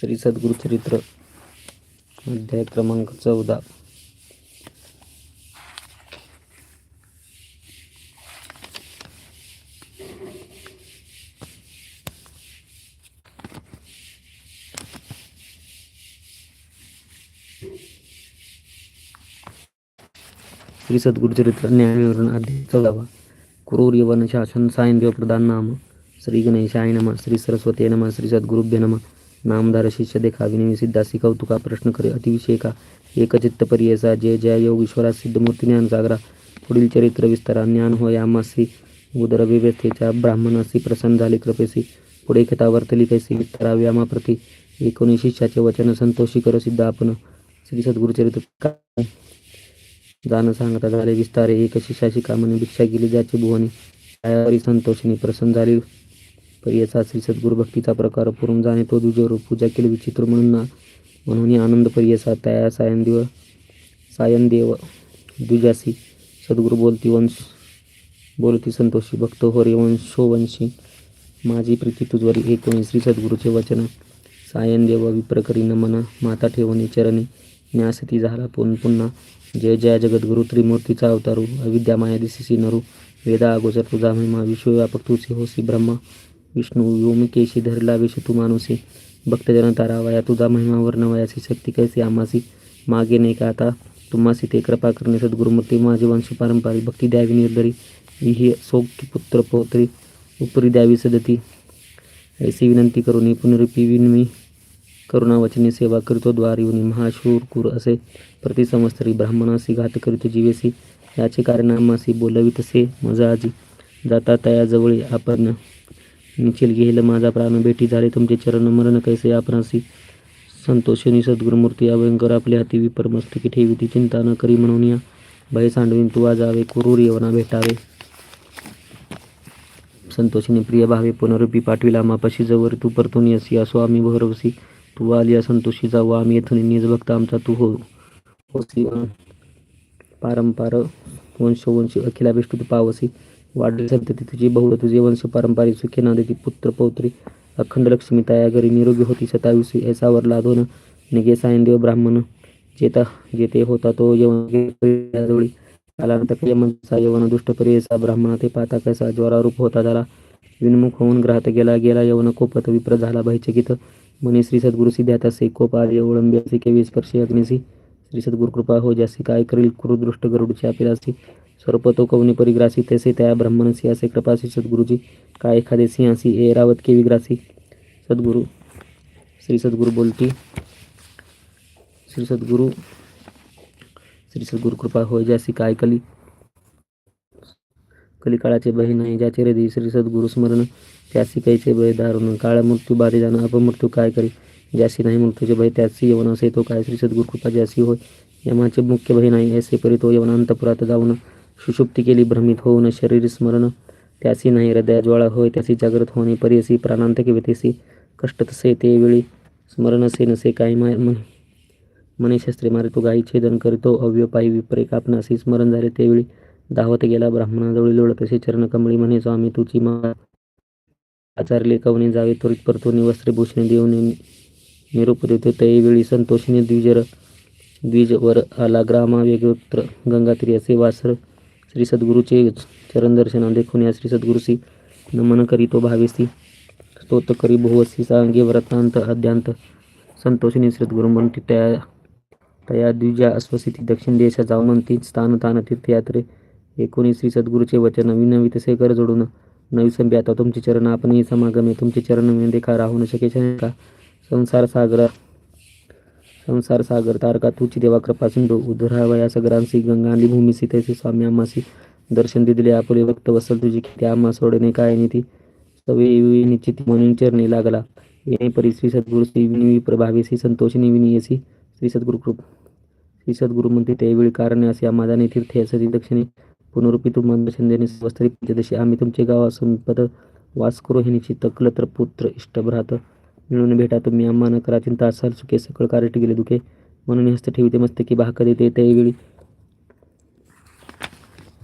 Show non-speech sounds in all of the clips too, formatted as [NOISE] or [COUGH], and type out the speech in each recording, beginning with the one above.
श्री सद्गुरु चरित्र अध्याय क्रमांक चौदा. श्री सद्गुरुचरित्र न्यायविवरण अध्याय चौदावा. क्रूर यवन शासन सायनदेव प्रधान नाम. श्री गणेशाय नम श्री सरस्वती नम श्री सद्गुरुभ्य नम. नामधार शिष्य देखा विनवी सिद्धासी कौतुका प्रश्न करे अतिविषयका एकचित्त परियसा जय जय योग ईश्वरा सिद्धमूर्ती ज्ञान सागरा। पुढील चरित्र विस्तारा ज्ञान होय आमासी उदर व्यवस्थेच्या ब्राह्मणासी प्रसन्न झाले कृपेसी पुढे कथा वर्तली कैसी विस्तारा आमाप्रती एकोणी शिष्याचे वचन संतोषी कर सिद्ध आपण। श्री सद्गुरुचरित्र जाणं सांगता झाले विस्तारे एक शिष्याशी कामाने भिक्षा केली ज्याची भुवनी। त्यावरी संतोषिनी प्रसन्न झाली। परियेचा श्री सद्गुरु भक्तीचा प्रकार पुरून जाणे तो दुजोर पूजा केली विचित्र म्हणून ना. म्हणून आनंद प्रियसा तया सायनदेव सायनदेव दुजासी सद्गुरु बोलती वंश बोलती संतोषी भक्त होरे वंशोवंशी हो माझी प्रीती तुझवरी एक श्री सद्गुरूचे वचन. सायनदेव विप्रकरी नमन माता ठेवणे चरणी. न्यासती झाला पुन पुन्हा. जय जय जगद्गुरु त्रिमूर्तीचा अवतारू. अविद्या माया दिसी नरू. वेदा अगोचर तुझा महिमा विश्वव्यापक तुझे होसी ब्रह्मा. विष्णू व्योमकेशी धरला विष तू मानुसी भक्तजन तारावाया तुझा महिमा वर्णवयासी शक्ती कैसी आमासी मागे नाही का आता? तुम्हासी ते कृपा करणे सद्गुरुमूर्ती माझे वंश पारंपरिक भक्ती द्यावी निर्धरी. ही सौख्य पुत्र पौत्री उपरी द्यावी सदती. ऐसी विनंती करून पुनरुपी विनमी करुणावचने सेवा करीतो द्वार महाशूर कुर असे प्रतिसमस्तरी ब्राह्मणासी घात करीतो जीवेसी याचे कारण आम्हासी बोलवी तसे मजा आजी जाता तयाजवळी आपण निचिल घेल माझा प्राण भेटी झाले तुमचे चरण मरण कैसे आपणासी? संतोषिनी सद्गुरुमूर्ती अभयंकर आपल्या हाती विपरमस्तकी ठेवी ती चिंता न करी म्हणून या. भय सांडवीन तू जावे कुरूर येवना भेटावे. संतोषीने प्रिय भावे पुनरुपी पाठविला मापाशी जवळ तू परतून यसी असो आम्ही भरवसी. तू आलिया संतोषी जाऊ आम्ही येथून निज भक्त आमचा तू हो. होसी पारंपार वंशवंशी अखिलाभिष्ट तू पावसी. वाढली संतती तुझी बहुळ तुझे वंश पारंपरिक सुखी नांदती पुत्र पौत्री अखंड लक्ष्मी ताया घरी निरोगी होती सताविसी ऐसा वरला दोन निगे सायनदेव ब्राह्मण जेता जेथे होता तो यवन जवळी यमनचा यवन दुष्ट परियसा ब्राह्मणा ते पाता कैसा ज्वरारूप होता झाला. विनमुख होऊन ग्राहत गेला गेला यवन कोपत विप्र झाला भयचकित. म्हणे श्री सद्गुरु सिद्ध्यात असे कोप आर्य ओळंबी असे केवी स्पर्शी अग्निसी श्री सद्गुरु कृपा हो जासी काय करील कुरुदृष्ट गरुडची अपिलासी सर्वतो कवनी परिग्रासी तसे त्या ब्रह्मणसी असे कृपासी सद्गुरुजी। काय एखादे सिंहासी ए रावत के विग्रासी? सद्गुरु। श्री सद्गुरु बोलती श्री सद्गुरु श्री सद्गुरु कृपा होय ज्यासी काय कली? कलिकाळाचे बहीण नाही ज्याचे हृदय श्री सद्गुरु स्मरण त्यासी कैसे भय दारुण काळ मृत्यू बाधे जाणं अपमृत्यू काय करी? ज्यासी नाही मृत्यूचे भय त्यासी यवन असे तो काय? श्री सद्गुरु कृपा ज्यासी होय यमाचे मुख्य भय नाही ऐसे परी तो यवन अंतपुरात जाऊन सुषुप्ती केली भ्रमित होऊन शरीर स्मरण. त्यासी नाही हृदया ज्वाळा होय त्यासी जागृत होणे परियसी प्राणांतके व्यतेसी कष्ट तसे ते वेळी. स्मरण असे नसे काही माय शस्त्रे मारे तो गायी छेदन करीतो अव्यपायी पायी विपरे असे स्मरण झाले तेवेळी धावत गेला ब्राह्मणाजवळी लोळ तसे चरण कमळी म्हणे स्वामी तुची मा आचारले कवने जावे त्वरित परतोनी वस्त्रे देऊन निरूप देतो त्यावेळी संतोषीने द्विजर द्विजवर आला ग्रामा वेगोत्र गंगात्री असे वासर श्री सद्गुरूचे चरण दर्शन देखून या श्री सद्गुरुसी नमन करी तो भावेसी. स्तोत करी बहुवसी सांगे व्रतांत अद्यांत संतोषिनी सद्गुरु म्हणती त्या तया द्विजा अस्वसिती दक्षिण देशा जाऊ म्हणती स्थान तान तीर्थयात्रे. एकोणीस श्री सद्गुरूचे वचन विनवी तसे कर जोडून. नवी संभ्या आता तुमचे चरण आपणही समागमे तुमचे चरण विन देखा राहू न शके का? संसार सागरा संसार सागर तारका तुची देवा कृपा सिंधू उधरावया सगरांसी आणि भूमी सीतेचे स्वामी आम्हासी दर्शन दिले आपुले भक्त वसल तुझी किती आम्हा सोडणे काय नीती सवे निश्चित म्हणून चरणी लागला. येणे परी श्री सद्गुरु श्री विनिवी प्रभावेसी संतोषिनी विनियसी श्री सद्गुरु कृप श्री सद्गुरु म्हणते त्यावेळी कारणे असे आमादाने तीर्थे असती दक्षिणे. पुनरुपी तुम्हाला दर्शन देणे वस्त्री पंचदशी आम्ही तुमचे गावा संपद वास करू हे निश्चित. कलत्र पुत्र इष्टभ्रात मिळून भेटा. तुम्ही आम्हा न करा चिंता असाल सुखे सकळ कार्य गेले दुखे. म्हणून हस्त ठेवते मस्तकी भाक देते त्यावेळी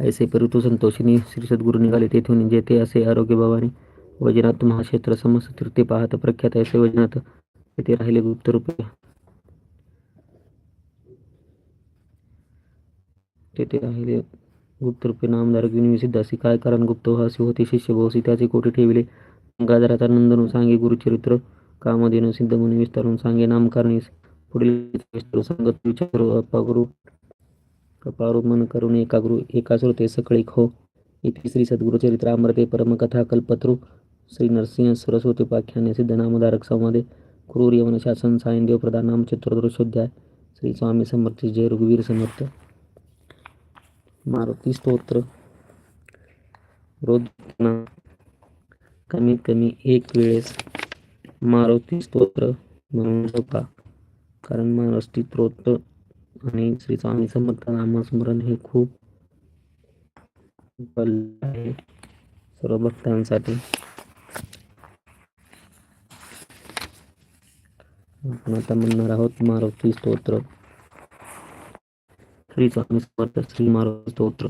ऐसे परंतु संतोषिनी श्री सद्गुरू निघाले तेथून जेथे असे आरोग्य भावाने. वजनात महाक्षेत्र समस्त तीर्थे पाहत प्रख्यात ऐसे वजनात तेथे राहिले गुप्त रूपे. तेथे राहिले गुप्त रूपे नामदार सिद्धासी. काय कारण गुप्त हासी होते शिष्य बहुसी त्याचे कोठे ठेविले? गाजराचा नंदन सांगे गुरुचरित्र कामधेनु सिद्ध म्हणून विस्तारून सांगे नामकारणी पुढील सांगत विचार अपागुरु कपारू मन करून एकागुरु श्रोते सकळी खो हो. इथे श्री सद्गुरुचरित्र अमृते परमकथा कल्पत्रु श्री नरसिंह सरस्वती उपाख्याने सिद्ध नामधारक संवादे. क्रूर यवन शासन सायन देव प्रधान नाम चतुर्दशोध्याय श्री स्वामी समर्थ जय रघुवीर समर्थ. मारुती स्तोत्र. रोज कमीत कमी एक वेळेस मारुती स्तोत्र म्हणून जपा कारण स्तोत्र आणि श्री स्वामी समर्थ नामस्मरण हे खूप आहे सर्व भक्तांसाठी आता म्हणणार आहोत मारुती स्तोत्र. श्री स्वामी समर्थ श्री मारुती स्तोत्र.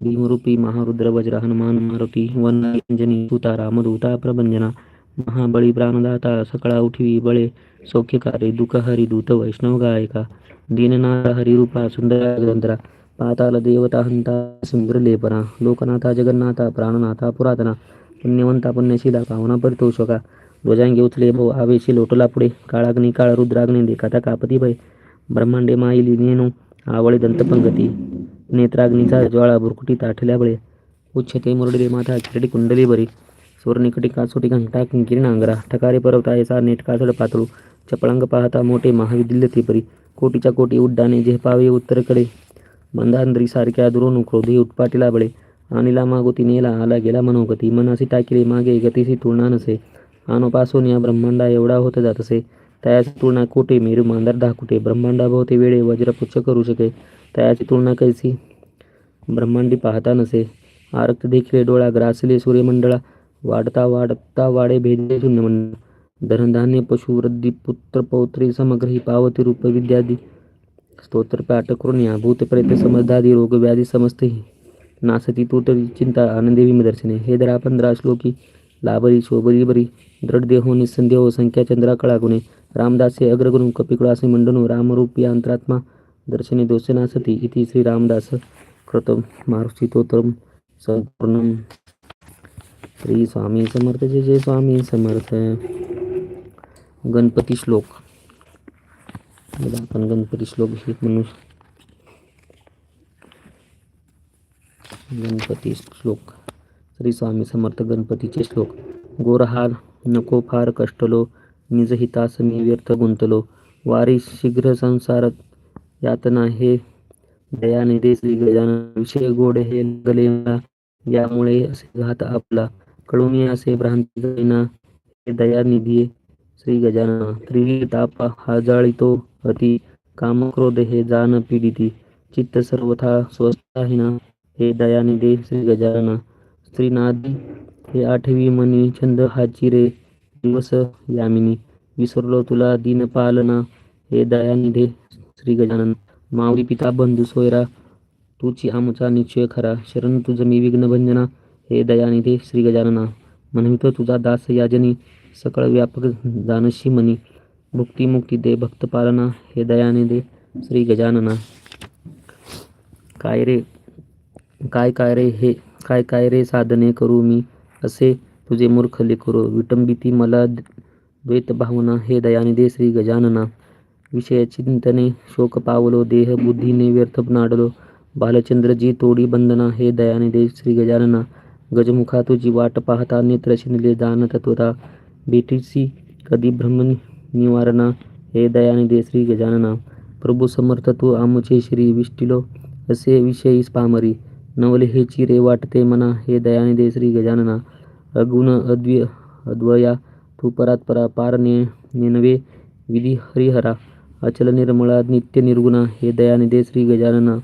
भीमरूपी महारुद्र वज्र हनुमान मारुती वनंजनी सुता रामदूता प्रभंजना महाबळी प्राणदाता सकळा उठवी बळे सौख्यकारी दुःख हरी दूत वैष्णव गायिका दीननाथ हरिरूपा सुंदर ग्रंथरा पाताल देवता हंता सुंदर लेपना लोकनाथा जगन्नाथा प्राणनाथा पुरातना पुण्यवंता पुण्यशीला पावना परितोषका ध्वजांगे उचले भाऊ आवेशी लोटला पुढे काळाग्नी काळ रुद्राग्नी देखाता कापती भय ब्रह्मांडे माईली नेनो आवळे दंतपंगती नेत्राग्नीचा ज्वाळा भुरकुटी ताठल्या बळे उच्छते मुरडे माथा किरडी कुंडली बरी सुवर्णिकटी कासोटी घंटा किंकिरी नांगरा ठकारे पर्वता याचा नेट कासड पातळू चपळांग पाहता मोठे महाविद्य तेपरी कोटीच्या कोटी उड्डाणे झेपावे उत्तरेकडे मंदांद्री सारख्या दुरून क्रोधी उत्पाटीला बळे आणिला मागोती नेला आला गेला मनोगती मनासी टाकिले मागे गतीसी तुलना नसे आनोपासून या ब्रह्मांडा एवढा होत जात असे तयाची तुलना कोटे मेरू मांदर धाकुटे ब्रह्मांडाभोवते वेळे वज्रपुच्छ करू शके तयाची तुलना कैसी? ब्रह्मांडी पाहता नसे आरक्त देखील डोळा ग्रासले सूर्यमंडळा वाढता वाढता वाडे भेदले शून्यमंडळ धनधान्य पशु पुत्र पौत्री समग्रही पावती रूप विद्यादी. स्तोत्र पाठ करून या समजदादी रोग व्याधी समजते नासती तू चिंता आनंदी विमदर्शने हे दरा पंधरा श्लोकी. लाभरी शोभरी बरी. दृढ देहो निसंदेहो संख्या चंद्रा कळागुणे रामदासे अग्रगुरु कपिकुळासे मंडनो रामरूपी अंतरात्मा. दर्शने दोषे सती इति श्री रामदास. कृतं मारुषितोत्तरं संपूर्णं श्री स्वामी समर्थ जय जय स्वामी समर्थ. गणपती श्लोक. आपण गणपती श्लोक हे म्हणू गणपती श्लोक. श्री स्वामी समर्थ गणपतीचे श्लोक. गोरहार नको फार कष्टलो निजहितास मी व्यर्थ गुंतलो. वारी शीघ्र संसारात यातना हे दयानिधे श्री गजानन विषय गोड हे गले यामुळे असे घात आपला. कळून असे भ्रांती जाईना हे श्री गजानन। त्रिवी ताप हा जाळीतो अति कामक्रोध हे जान पीडिती। चित्त सर्वथा स्वस्थाहीना हे दयानिधे श्री गजानना। स्त्रीनादी हे आठवी मनी छंद हा चिरे दिवस यामिनी। विसरलो तुला दिनपालना हे दयानिधे श्री गजानन। माऊली पिता बंधू सोयरा तुची आमचा निश्चय खरा। शरण तुझ मी विघ्नभंजना हे दयानिधे श्री गजानना म्हणवितो तुझा दास याजनी सकळ व्यापक जानशी मनी भुक्ती मुक्ती दे भक्तपालना हे दयानिधे श्री गजानना. काय रे? काय काय रे हे? काय काय रे साधने करू मी? असे तुझे मूर्ख लेकरो विटंबिती मला द्वैत भावना हे दयानिधे श्री गजानना. विषय चिंतने शोक पावलो देह बुद्धीने व्यर्थ नाडलो बालचंद्रजी तोडी बंधना हे दयानिधे श्री गजानना. गजमुखा तुझी वाट पाहता नेत्र शिंदले दान तुरा भेटीसी कधी भ्रमण निवारणा हे दयानिधे श्री गजानना. प्रभू समर्थ तू आमुचे श्री विष्टिलो असे विषयी पामरी. नवले हे चिरे वाटते मना हे दयानिधे श्री गजानना. अगुण अद्वि अद्वया तू परात्परा पार ने नेनवे विधी हरिहरा. अचल निर्मळा नित्य निर्गुणा हे दयानिधे श्री गजानना.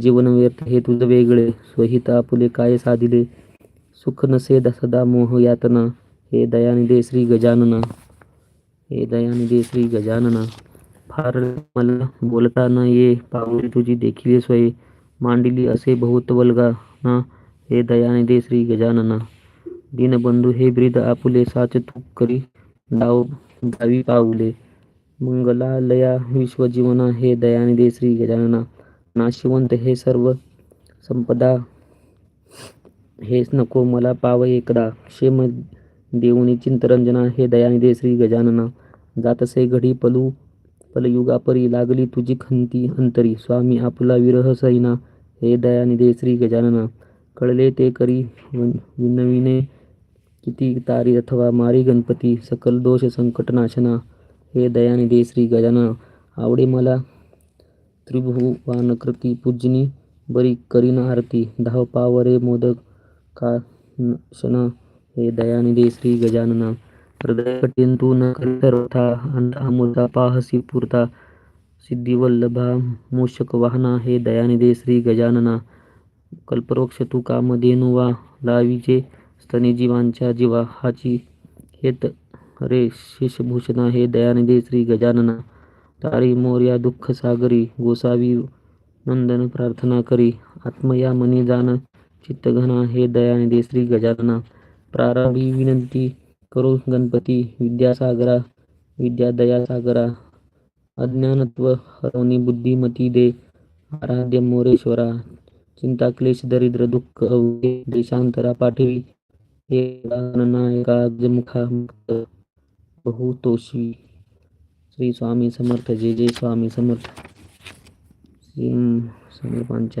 जीवन व्यर्थ हे तुझं वेगळे. स्वहिता आपुले काय साधिले? सुख नसे सदा मोह यातना। हे दयानिधे श्री गजानना। हे दयानिधे श्री गजानना। फार मला बोलता न ये पावली तुझी देखील स्वये मांडिली असे बहुत वल्गा ना हे दयानिधे श्री गजानना। दीनबंधू हे ब्रीद आपुले साच तू करी डाव गावी पाऊले मंगलालया विश्वजीवना हे दयानिधे श्री गजानना। नाशिवंत हे सर्व संपदा हेच नको मला पाव एकदा. क्षेम देऊनी चिंतरंजना हे दयानिधे श्री गजानना. जातसे घडी पलू पलयुगापरी लागली तुझी खंती अंतरी. स्वामी आपुला विरह सैना हे दयानिधे श्री गजानना. कळले ते करी विनविने किती तारी अथवा मारी गणपती सकल दोष संकटनाशना हे दयानिधे श्री गजानना. आवडे मला त्रिभुवानकृती पूजनी बरी करीन आरती. धाव पावरे मोदक का शन हे दयानिधी श्री गजानना. हृदय कठीण तू न करता अमृता पाहसी पुरता. सिद्धिवल्लभा मूषक वाहना हे दयानिधे श्री गजानना. कल्पवृक्ष तू कामधेनु वा लावीचे स्तनी जीवांच्या जीवा हाची हेत रे शेषभूषणा हे दयानिधे श्री गजानना. तारी मोर्या दुःख सागरी गोसावी नंदन प्रार्थना करी. आत्मया मनी जान चित्तघना हे दयानिधी श्री गजानना प्रारंभी विनंती करो गणपती विद्यासागरा विद्या दयासागरा अज्ञानत्व हरवणी बुद्धिमती दे आराध्य मोरेश्वरा चिंता क्लेश दरिद्र दुःख अवघे देशांतरा पाठवी हे नायका बहुतोषी. श्री स्वामी समर्थ जय जय स्वामी समर्थ. श्री समर्थ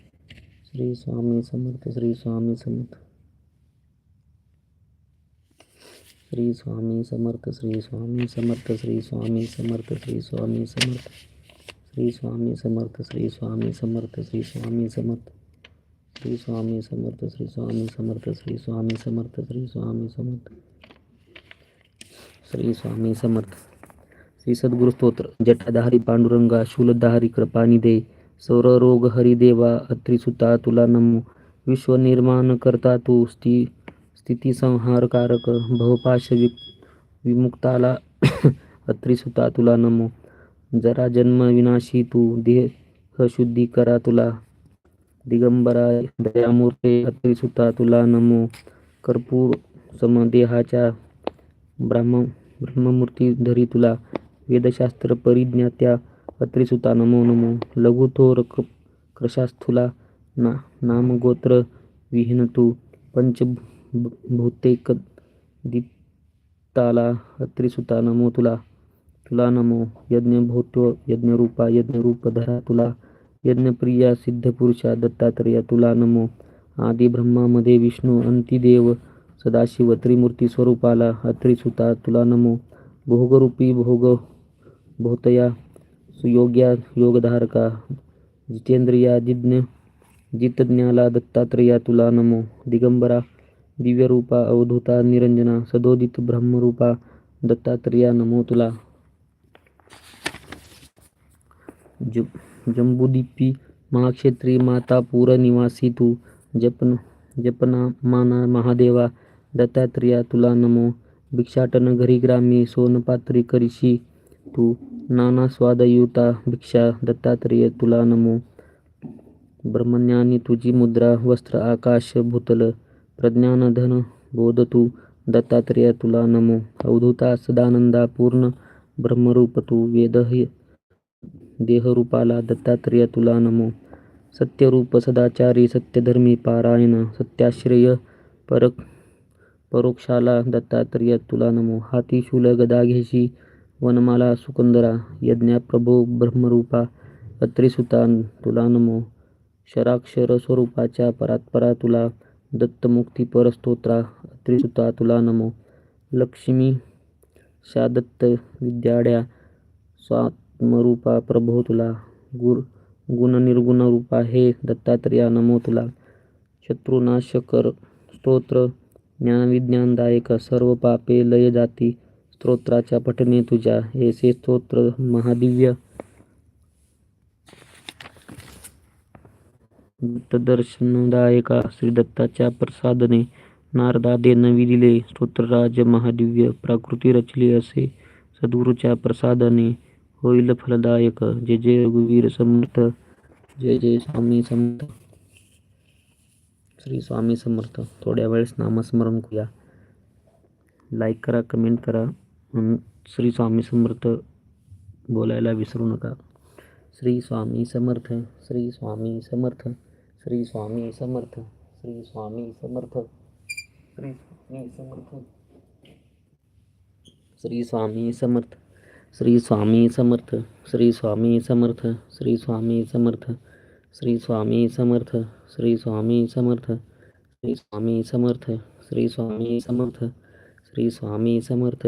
श्री स्वामी समर्थ श्री स्वामी समर्थ श्री स्वामी समर्थ श्री स्वामी समर्थ श्री स्वामी समर्थ श्री स्वामी समर्थ श्री स्वामी समर्थ श्री स्वामी समर्थ श्री स्वामी समर्थ श्री स्वामी समर्थ श्री स्वामी समर्थ श्री स्वामी समर्थ श्री स्वामी समर्थ श्री स्वामी समर्थ श्री सद्गुरु स्तोत्र जटाधारी पांडुरंगा शूलधारी कृपानिदे सौर रोग हरिदेवा अत्रिसुता तुला नमो विश्व निर्माण करता तू स्थि स्थिति संहार कारक भवपाश विमुक्ताला [COUGHS] अत्रिसुता तुला नमो जरा जन्म विनाशी तू देह शुद्धी करा तुला। दिगंबरा दयामूर्ते अत्रिसुता तुला नमो कर्पूर सम देहाच्या ब्रह्म, ब्रह्ममूर्ती धरी तुला। वेदशास्त्र परिज्ञात्या अत्रिसुता नमो नमो लघुथोर थोर कृशास्थुला ना नामगोत्र विहीन तू पंचभूतेक दीप्ताला अत्रिसुता नमो तुला तुला नमो यज्ञभूतो यज्ञरूपा यज्ञरूपधरा तुला यज्ञप्रिया सिद्धपुरुषा दत्तात्रया तुला नमो आदि ब्रह्मामध्ये विष्णू अंतिदेव सदाशिव त्रिमूर्ती स्वरूपाला अत्रिसुता तुला नमो भोगरूपी भोग भोतया सुयोग्या योगधारका जितेंद्रिया जिज्ञ जितज्ञाला दत्तात्रेया तुला नमो. दिगंबरा दिव्यरूपा अवधूता निरंजना सदोदित ब्रह्मरूपा दत्तात्रेया नमो तुला. ज जम्बुदीपी महाक्षेत्री माता पूर निवासी तू जपन जपना माना महादेवा दत्तात्रेया तुला नमो. भिक्षाटन घरी ग्रामी सोनपात्री करीशी तू नाना स्वादयुता भिक्षा दत्तात्रेय तुला नमो. ब्रह्मज्ञानी तुझी मुद्रा वस्त्र आकाश भूतल प्रज्ञान धन बोध तू दत्तात्रेय तुला नमो. अवधूता सदानंदा पूर्ण ब्रह्मरूप तू वेद देहरूपाला दत्तात्रेय तुला नमो. सत्यरूप सदाचारी सत्यधर्मी पारायण सत्याश्रय परक परोक्षाला दत्तात्रेय तुला नमो. हाती शूल गदा घेशी वनमाला सुकंदरा यज्ञाप्रभो ब्रह्मरूपा अत्रिसुता तुला नमो शराक्षर स्वरूपाच्या परात्परा तुला दत्तमुक्ती परस्तोत्रा अत्रिसुता तुला नमो लक्ष्मी शादत्त विद्याड्या स्वात्मरूपा प्रभो तुला गुर गुणनिर्गुणरूपा हे दत्तात्रेया नमो तुला शत्रुनाशकर स्तोत्र ज्ञानविज्ञानदायक सर्व पापे लय जाती स्तोत्राच्या पठणे तुझ्या. ऐसे स्तोत्र महादिव्य. दत्तदर्शनदायका श्रीदत्ताच्या प्रसादने नारदादे नवी दिले. स्तोत्रराज महादिव्य प्राकृती रचले असे. सद्गुरूच्या प्रसादाने होईल फलदायक. जय जय रघुवीर समर्थ. जय जय स्वामी समर्थ. श्री स्वामी समर्थ. थोड्या वेळेस नामस्मरण करूया. लाईक करा कमेंट करा. म्हणून श्री स्वामी समर्थ बोलायला विसरू नका श्री स्वामी समर्थ श्री स्वामी समर्थ श्री स्वामी समर्थ श्री स्वामी समर्थ श्री स्वामी समर्थ श्री स्वामी समर्थ श्री स्वामी समर्थ श्री स्वामी समर्थ श्री स्वामी समर्थ श्री स्वामी समर्थ श्री स्वामी समर्थ श्री स्वामी समर्थ श्री स्वामी समर्थ श्री स्वामी समर्थ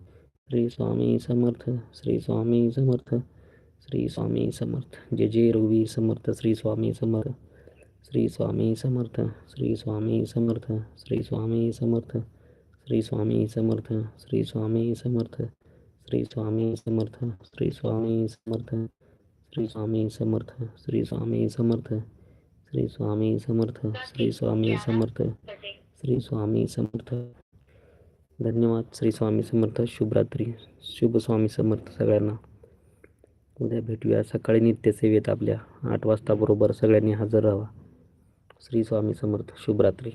श्री स्वामी समर्थ श्री स्वामी समर्थ श्री स्वामी समर्थ जय जय रघुवीर समर्थ श्री स्वामी समर्थ श्री स्वामी समर्थ श्री स्वामी समर्थ श्री स्वामी समर्थ श्री स्वामी समर्थ श्री स्वामी समर्थ श्री स्वामी समर्थ श्री स्वामी समर्थ श्री स्वामी समर्थ श्री स्वामी समर्थ श्री स्वामी समर्थ श्री स्वामी समर्थ श्री स्वामी समर्थ धन्यवाद. श्री स्वामी समर्थ. शुभरात्री. शुभ स्वामी समर्थ सगळ्यांना. उद्या भेटूया. सकाळी नित्यसेवेत आपल्या. आठ वाजता बरोबर सगळ्यांनी हजर राहा. श्री स्वामी समर्थ. शुभरात्री.